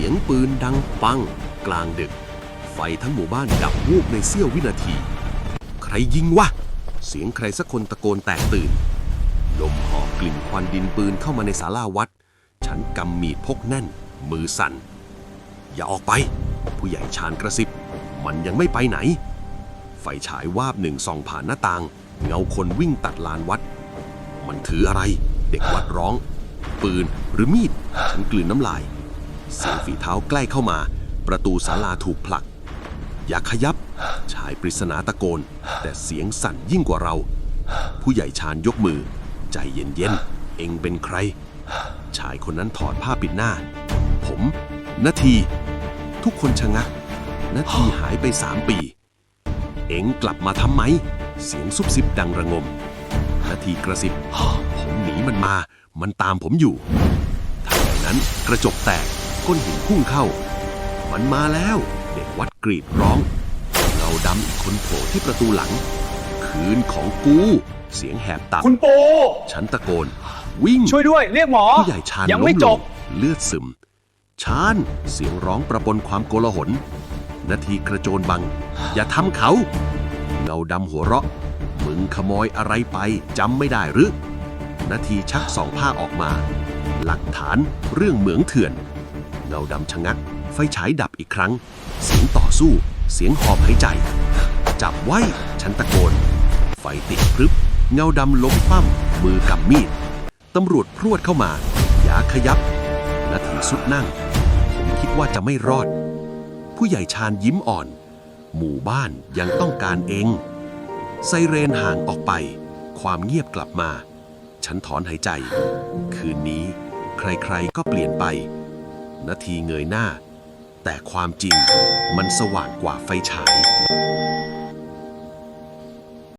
สียงปืนดังปัง กลางดึก ไฟทั้งหมู่บ้านดับวูบในเสี้ยววินาที ใครยิงวะ เสียงใครสักคนตะโกนแตกตื่น ลมหอบกลิ่นควันดินปืนเข้ามาในศาลาวัด ฉันกำมีดพกแน่น มือสั่น อย่าออกไป ผู้ใหญ่ชาญกระซิบ มันยังไม่ไปไหน ไฟฉายวาบหนึ่งส่องผ่านหน้าต่าง เงาคนวิ่งตัดลานวัด มันถืออะไร เด็กวัดร้อง ปืนหรือมีด ฉันกลืนน้ำลาย เสียงฝีเท้าใกล้เข้ามา ประตูศาลาถูกผลัก อย่าขยับ ชายปริศนาตะโกน แต่เสียงสั่นยิ่งกว่าเรา ผู้ใหญ่ชาญยกมือ ใจเย็นๆ เองเป็นใคร ชายคนนั้นถอดผ้าปิดหน้า ผมนาที ทุกคนชะงักนาทีหายไปสามปี เอ็งกลับมาทำไม เสียงซุบซิบดังระงมนาทีกระซิบผมหนีมันมา มันตามผมอยู่ทันใดนั้นกระจกแตก ก้นหินพุ่งเข้า มันมาแล้ว เด็กวัดกรีดร้อง เงาดำอีกคนโผล่ที่ประตูหลัง คืนของกู เสียงแหบตับคุณปู ฉันตะโกน วิ่งช่วยด้วย เรียกหมอ ผู้ใหญ่ชาญยังไม่ล้ลจบ เลือดซึม ชาญเสียงร้องประปนความโกลาหล นาทีกระโจนบัง อย่าทำเขา เงาดำหัวเราะ มึงขโมยอะไรไปจำไม่ได้หรือ นาทีชักสองผ้าออกมา หลักฐานเรื่องเหมืองเถื่อน เงาดำชะงัก ไฟฉายดับอีกครั้ง เสียงต่อสู้ เสียงหอบหายใจ จับไว้ ฉันตะโกน ไฟติดพรึบ เงาดำล้มคว่ำมือกำมีด ตำรวจพรวดเข้ามาอย่าขยับนาทีสุดนั่ง ผมคิดว่าจะไม่รอด ผู้ใหญ่ชาญยิ้มอ่อน หมู่บ้านยังต้องการเอง ไซเรนห่างออกไป ความเงียบกลับมา ฉันถอนหายใจ คืนนี้ ใครๆก็เปลี่ยนไป นาทีเงยหน้า แต่ความจริงมันสว่างกว่าไฟฉาย